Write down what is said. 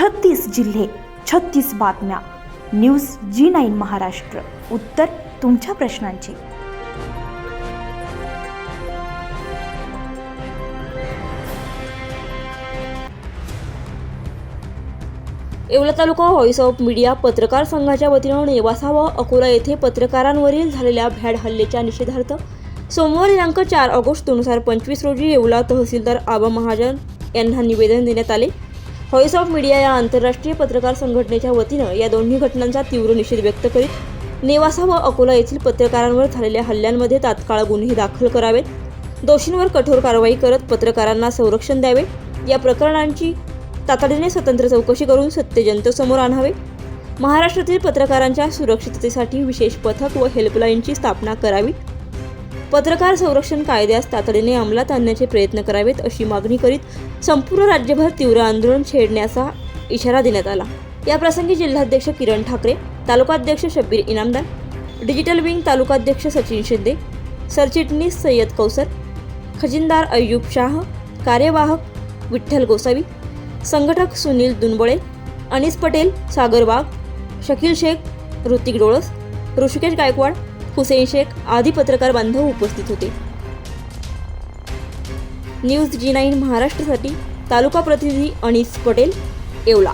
छत्तीस जिल्हे छत्तीस बातम्या. News G nine Maharashtra. उत्तर तुमच्या प्रश्नांची. येवला तालुका व्हॉइस ऑफ मीडिया पत्रकार संघाच्या वतीनं नेवासा व अकोला येथे पत्रकारांवरील झालेल्या भ्याड हल्ल्याच्या निषेधार्थ सोमवार दिनांक चार ऑगस्ट दोन हजार पंचवीस रोजी येवला तहसीलदार आबा महाजन यांना निवेदन देण्यात आले. व्हॉइस ऑफ मीडिया या आंतरराष्ट्रीय पत्रकार संघटनेच्या वतीनं या दोन्ही घटनांचा तीव्र निषेध व्यक्त करीत नेवासा व अकोला येथील पत्रकारांवर झालेल्या हल्ल्यांमध्ये तात्काळ गुन्हे दाखल करावेत. दोषींवर कठोर कारवाई करत पत्रकारांना संरक्षण द्यावे. या प्रकरणांची तातडीने स्वतंत्र चौकशी करून सत्य जनतेसमोर आणावे. महाराष्ट्रातील पत्रकारांच्या सुरक्षिततेसाठी विशेष पथक व हेल्पलाईनची स्थापना करावी. पत्रकार संरक्षण कायद्यास तातडीने अंमलात आणण्याचे प्रयत्न करावेत अशी मागणी करीत संपूर्ण राज्यभर तीव्र आंदोलन छेडण्याचा इशारा देण्यात आला. याप्रसंगी जिल्हाध्यक्ष किरण ठाकरे तालुकाध्यक्ष शब्बीर इनामदार डिजिटल विंग तालुकाध्यक्ष सचिन शिंदे सरचिटणीस सय्यद कौसर खजिनदार अय्यूब शाह कार्यवाहक विठ्ठल गोसावी संघटक सुनील दुनबळे अनिस पटेल सागर वाघ शकील शेख ऋतिक डोळस ऋषिकेश गायकवाड हुसेन शेख आदी पत्रकार बांधव उपस्थित होते. न्यूज जी नाईन महाराष्ट्रासाठी तालुका प्रतिनिधी अनिस पटेल येवला.